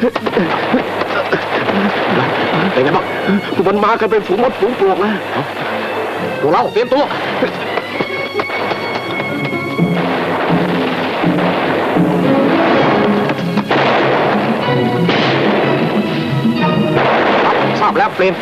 เป็นไงบ้างพวกมันมากันเป็นฝูงมดฝูงปลวกนะพวกเราเตรียมตัวทราบแล้วเปรม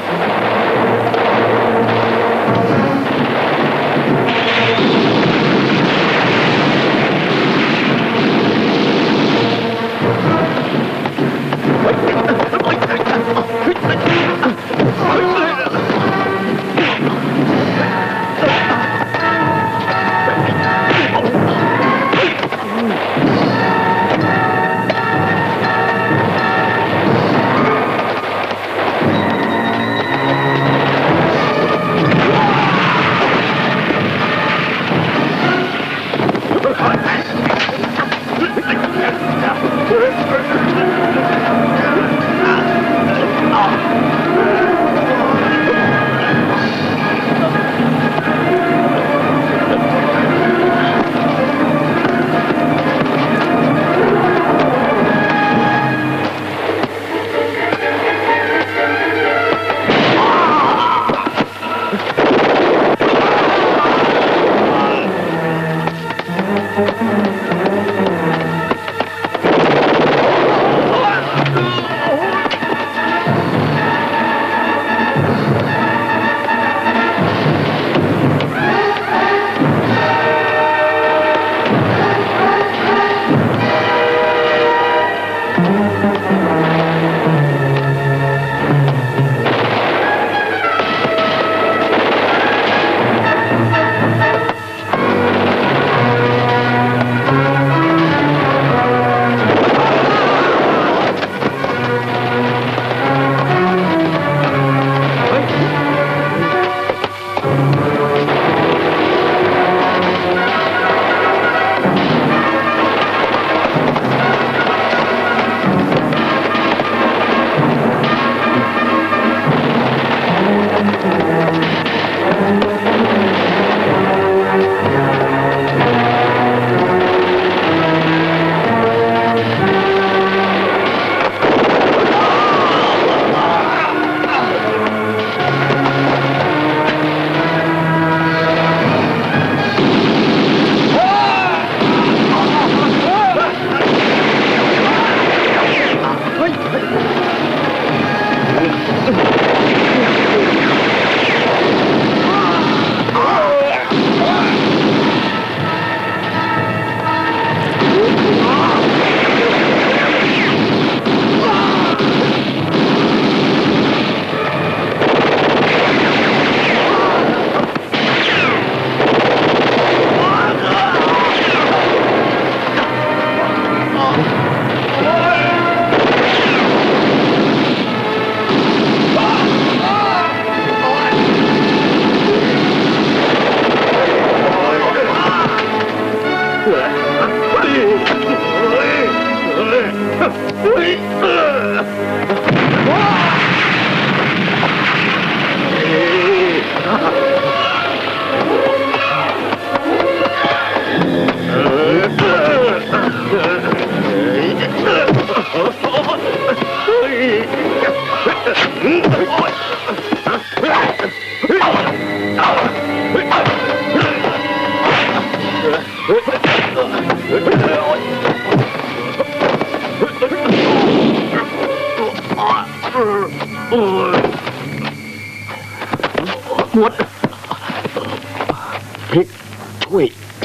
Oh!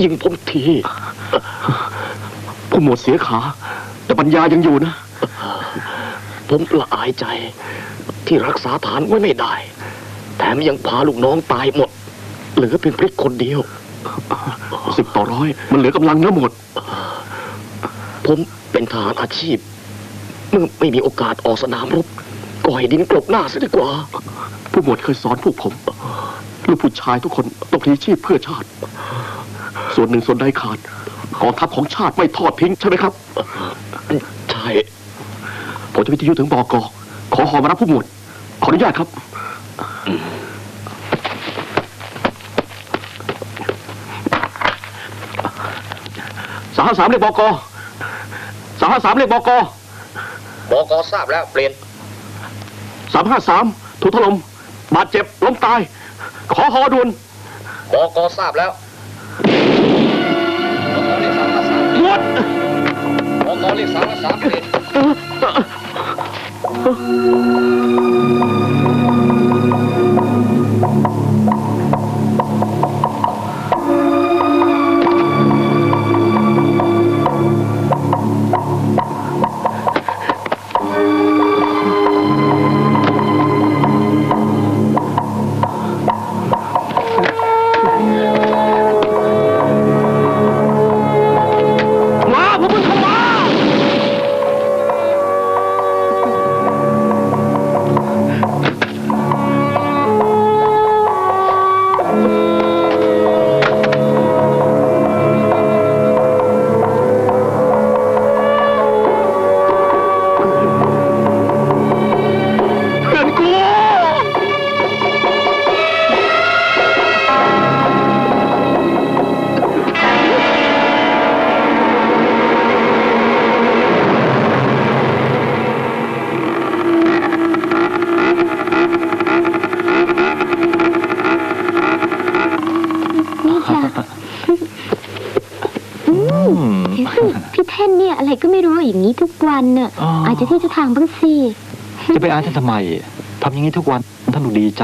ยิงผมที ผู้หมวดเสียขา แต่ปัญญายังอยู่นะ ผมละอายใจ ที่รักษาฐานไว้ไม่ได้ แถมยังพาลูกน้องตายหมด เหลือเพียงพริกคนเดียว สิบต่อร้อย มันเหลือกำลังเนื้อหมด ผมเป็นทหารอาชีพ เมื่อไม่มีโอกาสออกสนามรบก็ให้ดินกลบหน้าซะดีกว่า ผู้หมวดเคยสอนพวกผม ลูกผู้ชายทุกคนต้องพลีชีพเพื่อชาติ ส่วนหนึ่งส่วนใดขาดกองทัพของชาติไม่ทอดทิ้งใช่ไหมครับ ใช่ ผมจะวิทยุถึงบอกอขอหอมารับผู้หมวด ขออนุญาตครับ สามห้าสามเรียกบอกอสามห้าสามเรียกบอกอบอกอทราบแล้วเปลี่ยนสามห้าสามถูกถล่มบาดเจ็บล้มตาย ขอหอด่วนบอกอทราบแล้ว อะไรก็ไม่รู้อย่างนี้ทุกวันน่ะอ๋ออ อาจจะที่จะทางบ้างสิจะไปอายท่านทำไมทำอย่างนี้ทุกวันท่านดูดีใจ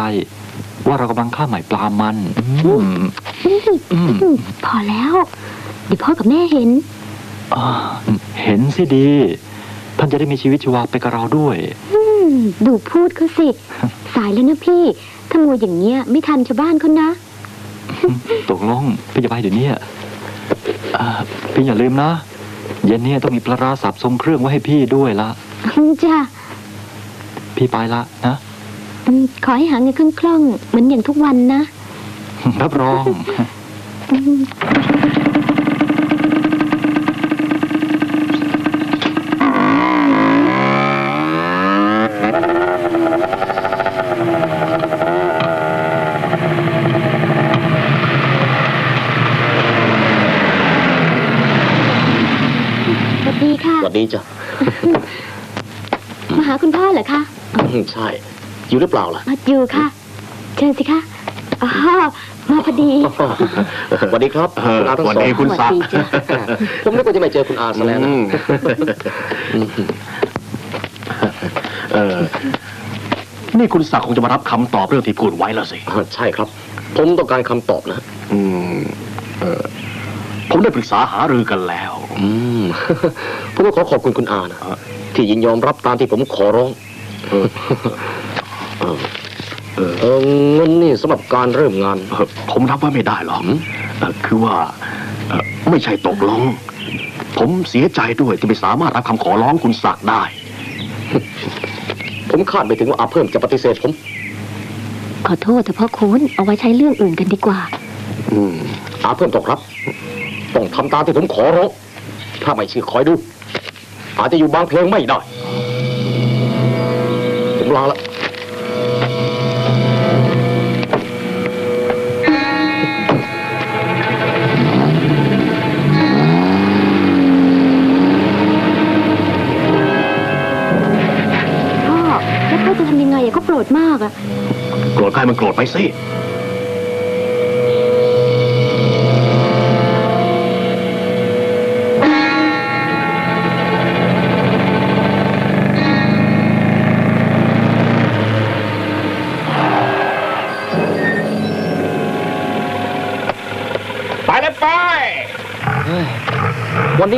ว่าเรากำลังฆ่าหมายปลามันอืม อืมอืม อืมพอแล้ว เดี๋ยวพ่อกับแม่เห็น อ่าเห็นสิดี ท่านจะได้มีชีวิตชีวาไปกับเราด้วย อืม ดูพูดเขาสิ สายแล้วนะพี่ถ้ามัวอย่างเงี้ยไม่ทันชาวบ้านเขานะ ตกลงพี่จะไปเดี๋ยวนี้อ่าพี่อย่าลืมนะ เย็นนี้ต้องมีปลาร้าสับทรงเครื่องไว้ให้พี่ด้วยละจ้ะพี่ไปละนะอืมขอให้หาเงินคล่องๆเหมือนอย่างทุกวันนะ รับรอง อืม สวัสดีค่ะ สวัสดีจ้ะ มาหาคุณพ่อเหรอคะ ใช่อยู่หรือเปล่าล่ะมาอยู่ค่ะ เชิญสิคะอ๋อมาพอดีสวัสดีครับเออคุณอาทั้งสวัสสองดีคุณศักดิ์สวัสดีจ้ะผมนึกว่าจะไม่เจอคุณอาซะแล้วนะอืมเออนี่คุณศักดิ์คงจะมารับคำตอบเรื่องที่พูดไว้แล้วสิอ่าใช่ครับ ผมต้องการคำตอบนะอืมเออผมได้ปรึกษาหารือกันแล้ว อืมผมก็ขอขอบคุณคุณอานะอ่าที่ยินยอมรับตามที่ผมขอร้อง เออเงินนี่สำหรับการเริ่มงาน ผมรับว่าไม่ได้หรอกคือว่าไม่ใช่ตกลง ผมเสียใจด้วยที่ไม่สามารถรับคำขอร้องคุณศักดิ์ได้ ผมคาดไม่ถึงว่าอาเพิ่มจะปฏิเสธผม ขอโทษแต่พ่อคุณเอาไว้ใช้เรื่องอื่นกันดีกว่า อืมอาเพิ่มต้องรับ ต้องทำตามที่ผมขอร้องถ้าไม่เชื่อคอยดู อาจจะอยู่บางเพลงไม่ได้ ผมลาละพ่อ แล้วพ่อจะทำยังไงอะก็โกรธมากอะ โกรธใครมันโกรธไปสิ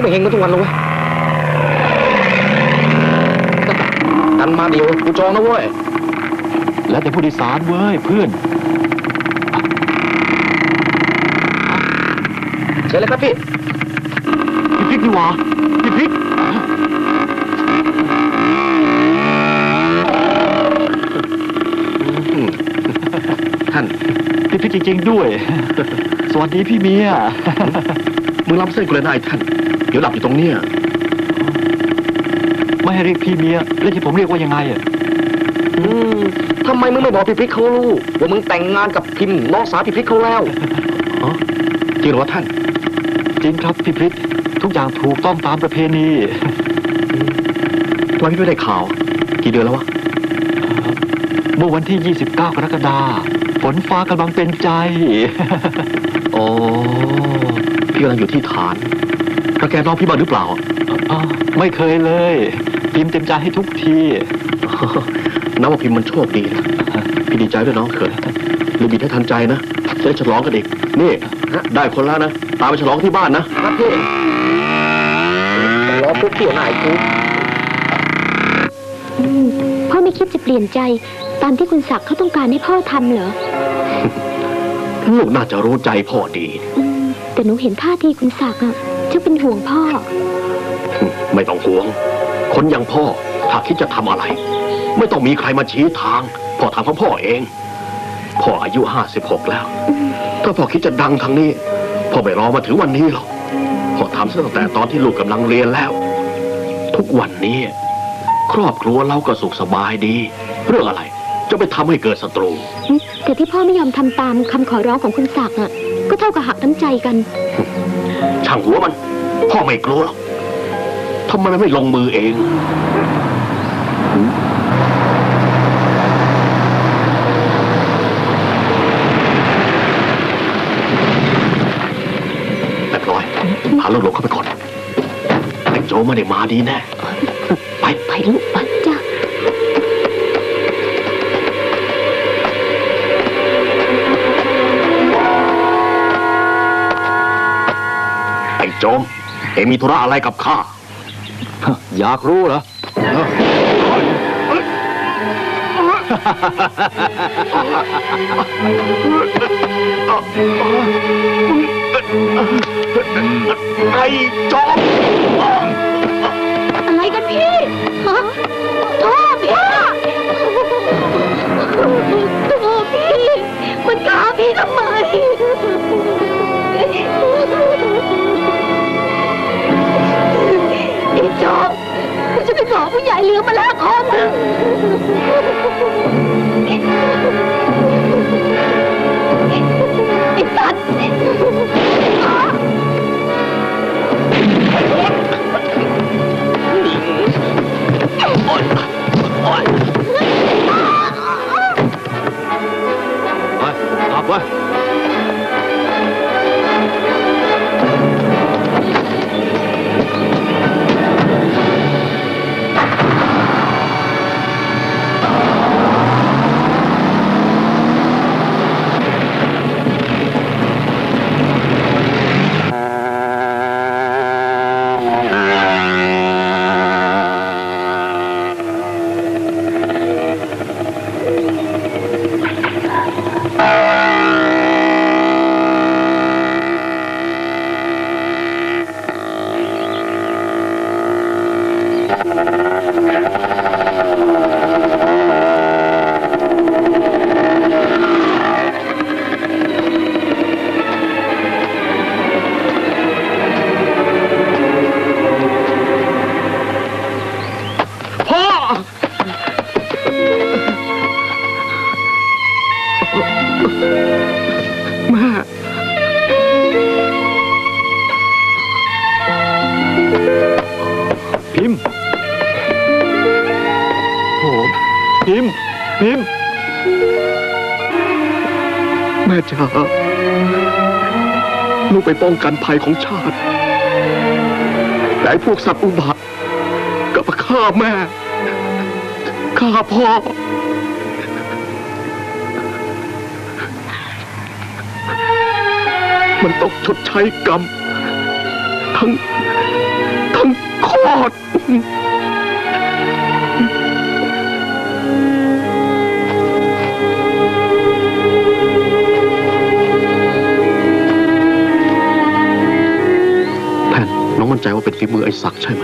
นนี้ไม่เฮงกันทุกวันเลยเว้ยกันมาเดียวกูจองนะเว้ย แล้วแต่ผู้โดยสารเว้ยเพื่อนเชิญเลยครับพี่พี่พริกนี่หว่าพี่พริกท่านพี่พิกจริงๆด้วย สวัสดีพี่เมีย มึงล้ำเส้นกูเลยนะไอ้ท่าน เดี๋ยวหลับอยู่ตรงเนี้ยไม่ให้เรียกพี่เมียแล้วที่ผมเรียกว่ายังไงอะอืมทำไมมึงไม่บอกพี่พริกเขารู้ว่ามึงแต่งงานกับพิมพ์น้องสาวพี่พริกเขาแล้วจริงเหรอวะท่าน จริงครับพี่พริกทุกอย่างถูกต้องตามประเพณีทำไมพี่ไม่ได้ข่าว กี่เดือนแล้ววะ เมื่อวันที่ 29 กรกฎาคมฝนฟ้ากำลังเป็นใจอ๋อพี่กำลังอยู่ที่ฐานถ้า แกน้องพี่บ้างหรือเปล่าอ้าวไม่เคยเลย พิมพ์เต็มใจให้ทุกทีนับว่าพิมพ์มันโชคดีนะพี่ดีใจด้วยน้องเขินรีบบิดให้ทันใจนะจะได้ฉลองกันอีกนี่ได้คนแล้วนะตามไปฉลองที่บ้านนะครับพี่รอปุ๊บเที่ยวหน้าไอ้กูอืมพ่อไม่คิดจะเปลี่ยนใจ ตามที่คุณศักดิ์เขาต้องการให้พ่อทำเหรอลูกน่าจะรู้ใจพ่อดีอืมแต่หนูเห็นท่าทีคุณศักดิ์อะ เจ้าเป็นห่วงพ่อ ไม่ต้องห่วง คนอย่างพ่อถ้าคิดจะทำอะไร ไม่ต้องมีใครมาชี้ทาง พ่อทำของพ่อเอง พ่ออายุห้าสิบหกแล้ว ถ้าพ่อคิดจะดังทางนี้ พ่อไม่รอมาถึงวันนี้หรอก พ่อทำซะตั้งแต่ตอนที่ลูกกำลังเรียนแล้ว ทุกวันนี้ ครอบครัวเราก็สุขสบายดี เรื่องอะไรจะไปทำให้เกิดศัตรู แต่ที่พ่อไม่ยอมทำตามคำขอร้องของคุณศักดิ์อะก็เท่ากับหักน้ำใจกัน ช่างหัวมัน พ่อไม่กลัวหรอกทำไมมันไม่ลงมือเองแต่ปล่อยพาลูกหลงเข้าไปก่อนไอ้โจไม่ได้มาดีแน่ ไปไปลูก โจมเอ็งมีธุระอะไรกับข้า อยากรู้เหรอ ไอ้โจมอะ ผู้ใหญ่เหลือมาแล้วคนไองกันภัยของชาติ แต่พวกสัตว์อุบาทก็มาฆ่าแม่ ฆ่าพ่อ มันต้องชดใช้กรรม ทั้ง ทั้งคอร ใจว่าเป็นฝีมือไอ้ศักดิ์ใช่ไหม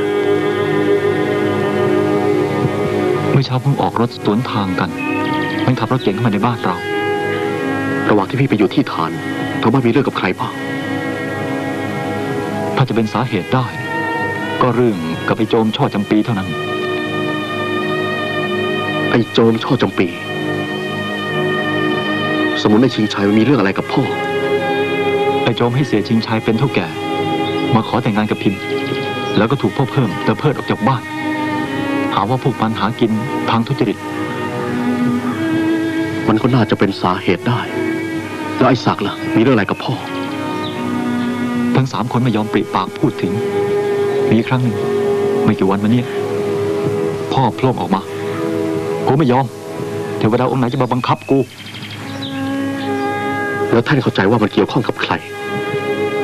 เมื่อเช้าเพิ่งออกรถสวนทางกันมันขับรถเก๋งเข้ามาในบ้านเรา ระหว่างที่พี่ไปอยู่ที่ฐานเธอว่ามีเรื่องกับใครบ้างถ้าจะเป็นสาเหตุได้ ก็เรื่องกับไอ้โจมช่อจำปีเท่านั้น ไอ้โจมช่อจำปี สมุนในชิงชัยมันมีเรื่องอะไรกับพ่อ ไอ้โจมให้เสียชิงชายเป็นเท่าแก่ มาขอแต่งงานกับพิมพ์ แล้วก็ถูกพ่อเพิ่มเตอเพิดออกจากบ้าน หาว่าพวกมันหากินทางทุจริต มันก็น่าจะเป็นสาเหตุได้ แล้วไอ้ศักดิ์ล่ะ มีเรื่องอะไรกับพ่อ ทั้งสามคนไม่ยอมปริปากพูดถึง มีครั้งหนึ่งไม่กี่วันมาเนี้พ่อโพล่งออกมา กูไม่ยอม เทวดาองค์ไหนจะมาบังคับกู แล้วท่านเข้าใจว่ามันเกี่ยวข้องกับใคร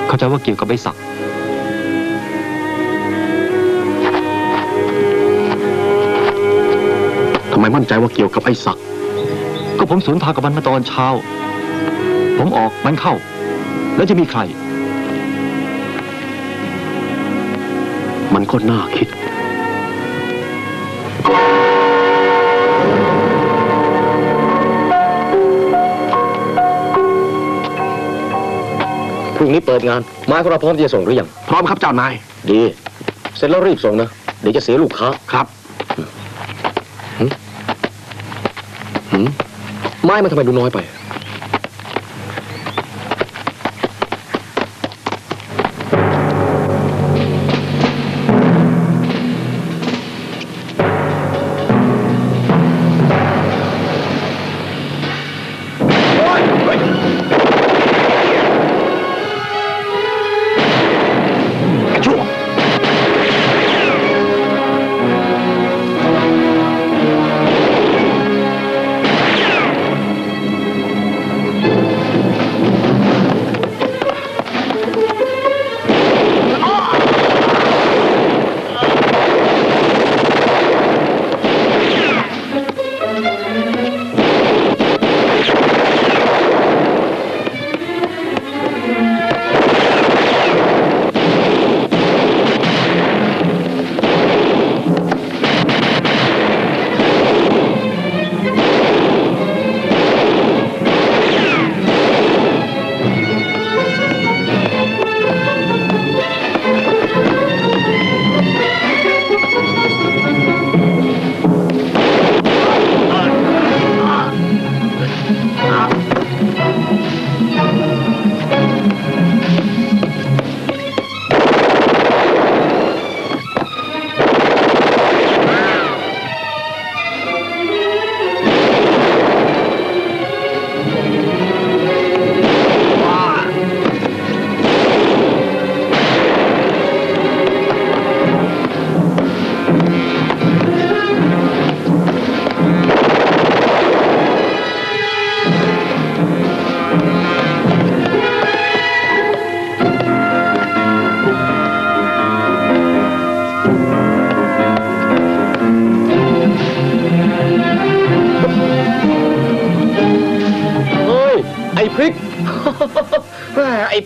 เข้าใจว่าเกี่ยวกับไอ้ศักดิ์ ไมมั่นใจว่าเกี่ยวกับไอ้ศักดิ์ก็ผมสวนทางกับมันมาตอนเช้า ผมออกมันเข้า แล้วจะมีใคร มันก็น่าคิดพรุ่งนี้เปิดงานไม้ของเราพร้อมที่จะส่งหรือยัง พร้อมครับเจ้านาย ดี เสร็จแล้วรีบส่งนะ เดี๋ยวจะเสียลูกค้า ครับ หืม ไม้มันทำไมดูน้อยไป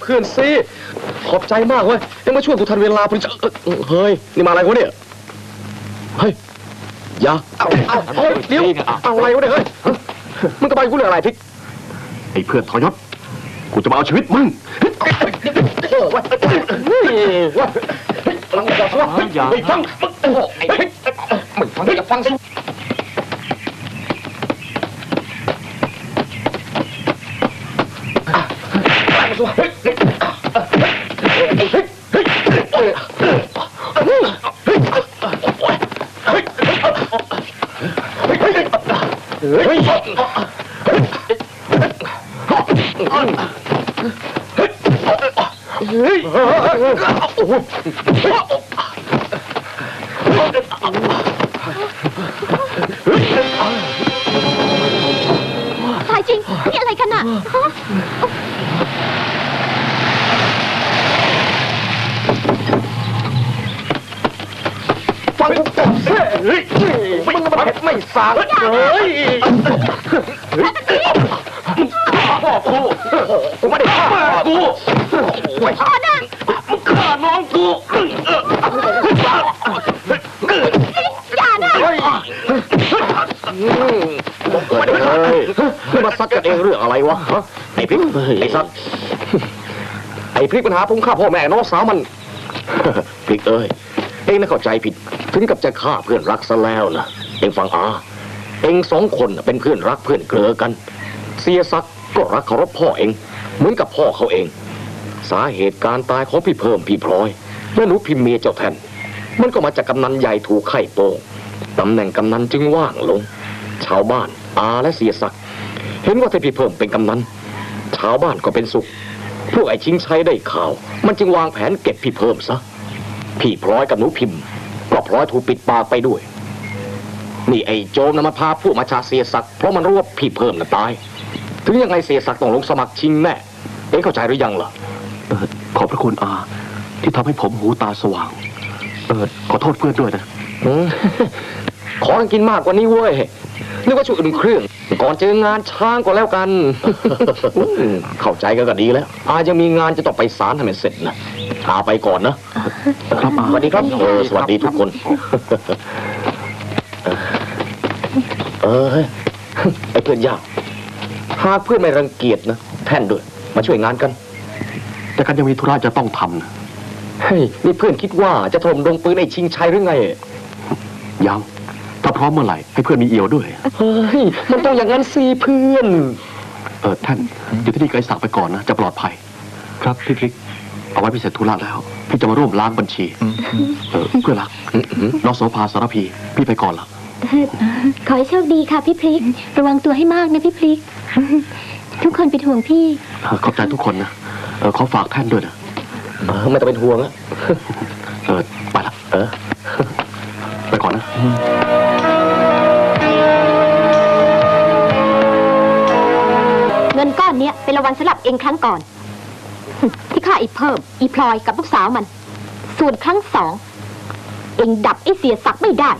พื่อนซีขอบใจมากเว้ยยังมาช่วยกูทันเวลาพอดีเอ่อเฮ้ยนี่มาอะไรวะเนี่ยเฮ้ยอย่าเอาเอาเฮ้ยเดี๋ยวเอาอะไรวะเนี่ยเฮ้ยมึงกระบายกูเรื่องอะไรพิกไอ้เพื่อนทรยศกูจะมาเอาชีวิตมึงเออวะเฮ้ยวะฟังอย่าฟังอย่าฟังโอ้โหไอ้พริกมึงฟังอย่าฟังสิ ฟังกูก่อนสิเฮ้ยมึงมันเผ็ดไม่สางเฮ้ยพ่อกูกูไม่ได้ฆ่าพ่อกูพ่อนะมึงฆ่าน้องกูอย่านะเฮ้ยไม่ได้ฆ่ามึงมาซัดกันเองเรื่องอะไรวะไอ้พริกไอ้ซัดไอ้พริกปัญหาพุ่งฆ่าพ่อแม่น้องสาวมันพริกเอ้ย เองน่ะเข้าใจผิด ถึงกับจะฆ่าเพื่อนรักซะแล้วนะเองฟังอาเองสองคนน่ะเป็นเพื่อนรักเพื่อนเกลือกัน เสียศักก็รักเคารพพ่อเอง เหมือนกับพ่อเขาเอง สาเหตุการตายของพี่เพิ่มพี่พลอยและหนูพิมพ์เมียเจ้าแทนมันก็มาจากกำนันใหญ่ถูกไข่โป้งตำแหน่งกำนันจึงว่างลง ชาวบ้านอาและเสียศักเห็นว่าถ้าพี่เพิ่มเป็นกำนันชาวบ้านก็เป็นสุขพวกไอ้ชิงชัยได้ข่าว มันจึงวางแผนเก็บพี่เพิ่มซะ พี่พลอยกับหนูพิมพ์ก็พลอยถูกปิดปากไปด้วย นี่ไอ้โจมนะมันพาพวกมาชาเสียศักดิ์เพราะมันรู้ว่าพี่เพิ่มน่ะตาย ถึงยังไงเสียศักดิ์ต้องลงสมัครชิงแน่เอ็งเข้าใจหรือยังล่ะเออขอบพระคุณอา ที่ทำให้ผมหูตาสว่าง เออขอโทษเพื่อนด้วยนะ อืม ขอกันกินมากกว่านี้เว้ยนึกว่าช่วยอุ่นเครื่อง ก่อนเจองานช้างก็แล้วกันอืมเข้าใจกันก็ดีแล้ว อายังมีงานจะต้องไปศาลให้มันเสร็จนะอาไปก่อนนะครับอาสวัสดีครับเออสวัสดีทุกคน เออเฮ้ยไอ้เพื่อนยากหากเพื่อนไม่รังเกียจนะแท่นด้วย มาช่วยงานกัน แต่กันยังมีธุระจะต้องทำนะเฮ้ยนี่เพื่อนคิดว่าจะถล่มดงปืนไอ้ชิงชัยหรือไงยังถ้า พร้อมเมื่อไหร่ให้เพื่อนมีเอี่ยวด้วย เฮ้ย มันต้องอย่างนั้นสิเพื่อน เออท่านอยู่ที่นี่ไกลสักดิ์ไปก่อนนะจะปลอดภัย ครับพี่พริก เอาไว้พี่เสร็จธุระแล้ว พี่จะมาร่วมล้างบัญชีอืมอืมเออเพื่อนรักน้องโสภาสารพีพี่ไปก่อนละขอให้โชคดีค่ะพี่พริก ระวังตัวให้มากนะพี่พริก ทุกคนเป็นห่วงพี่ เออขอบใจทุกคนนะเออขอฝากท่านด้วยนะเออไม่ต้องเป็นห่วงอะเออไปละเออ ไปก่อนนะ เนี้ยเป็นรางวัลสำหรับเองครั้งก่อน ที่ข้าอีเพิ่ม อีพลอยกับลูกสาวมัน ส่วนครั้งสอง เองดับไอ้เสียศักดิ์ไม่ได้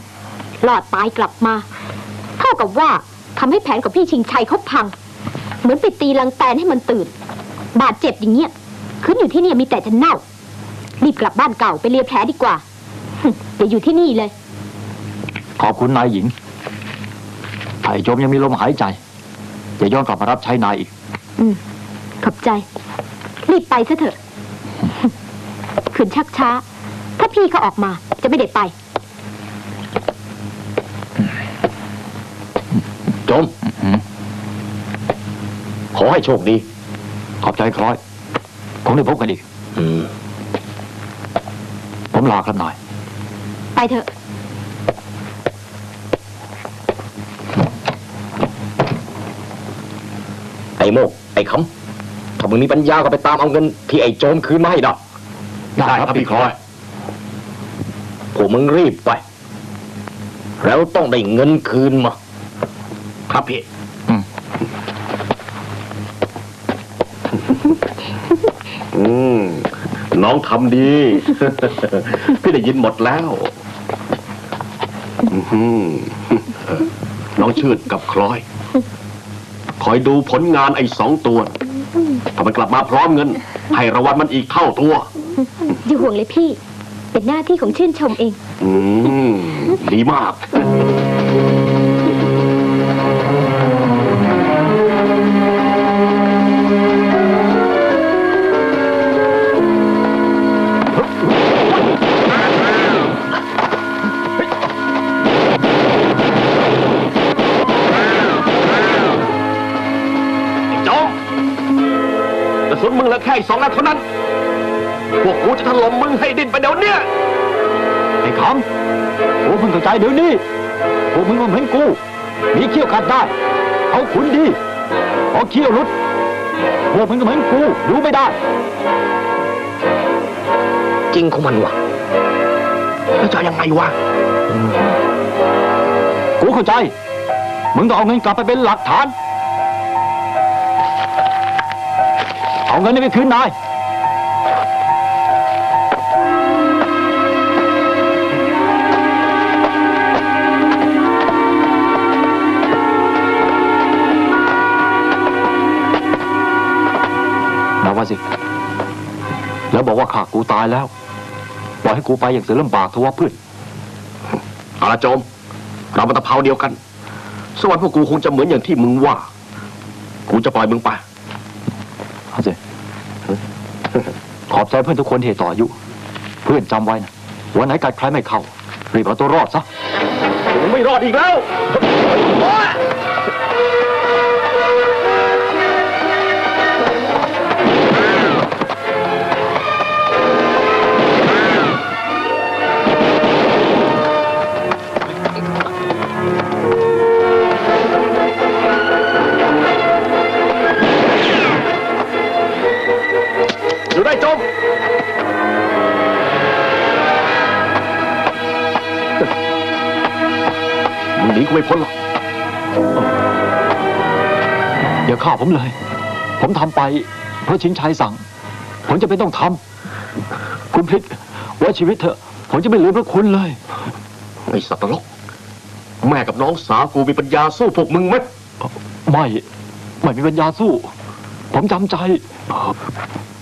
รอดตายกลับมา เท่ากับว่าทำให้แผนของพี่ชิงชัยเขาพัง เหมือนไปตีลังแตนให้มันตื่น บาดเจ็บอย่างเงี้ยขึ้นอยู่ที่นี่มีแต่จะเน่า รีบกลับบ้านเก่าไปเลียแผลดีกว่าอย่าอยู่ที่นี่เลย ขอบคุณนายหญิงไอ้โจมยังมีลมหายใจ อย่าย้อนกลับมารับใช้นายอีก อืม ขอบใจ รีบไปซะเถอะ ขืนชักช้า ถ้าพี่เขาออกมาจะไม่ได้ไป จมอืมขอให้โชคดี ขอบใจคล้อยผมได้พบกันอีกอืมผมลาครับนายไปเถอะ ไอ้โมก ไอ้คำถ้ามึงมีปัญญาก็ไปตามเอาเงินที่ไอ้โจมคืนมาให้ได้ได้ครับพี่คล้อยพวกมึงรีบไป แล้วต้องได้เงินคืนมา ครับพี่อืมอืมน้องทำดี พี่ได้ยินหมดแล้วอื้อหือเออน้องชื่นกับคล้อย คอยดูผลงานไอ้สองตัว ถ้ามันกลับมาพร้อมเงิน ให้รางวัลมันอีกเท่าตัว อย่าห่วงเลยพี่ เป็นหน้าที่ของชื่นชมเอง อืม ดีมาก มึงเหลือแค่อีกสองนัดเท่านั้น พวกกูจะถล่มมึงให้ดิ้นไปเดี๋ยวเนี้ยไอ้คำกูเพิ่งเข้าใจเดี๋ยวนี้พวกมึงก็เหมือนกู มีเขี้ยวขัดได้ เอาขุนดีพอเขี้ยวหลุดพวกมึงก็เหมือนกูอยู่ไม่ได้ จริงของมันวะแล้วจะเอายังไงวะ กูเข้าใจ มึงต้องเอาเงินกลับไปเป็นหลักฐาน เอาเงินนี้ไปคืนนายนัว่าสิ แล้วบอกว่าข้ากูตายแล้ว ปล่อยให้กูไปอย่างเสือลำบากทว่าพื่อนอาจมเรามาตะเภาเดียวกัน สวรรค์พวกกูคงจะเหมือนอย่างที่มึงว่า กูจะปล่อยมึงไปเอา好姐。 ขอบใจเพื่อนทุกคนที่ให้ต่ออายุ เพื่อนจำไว้นะวันไหนกัดใครไม่เข้ารีบเอาตัวรอดซะมึงไม่รอดอีกแล้ว หนีกูไม่พ้นหรอกอย่าฆ่าผมเลย ผมทำไป เพราะชิงชัยสั่ง ผมจะเป็นต้องทำคุณพลิกไว้ชีวิตเถอะ ผมจะไม่ลืมพระคุณเลยไอ้สัตว์นรกแม่กับน้องสาวกูมีปัญญาสู้พวกมึงไหมไม่ ไม่มีปัญญาสู้ ผมจำใจ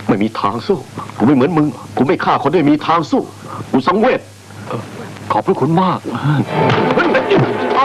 ไม่มีทางสู้ กูไม่เหมือนมึง กูไม่ฆ่าคนไม่มีทางสู้ กูสังเวชขอบพระคุณมาก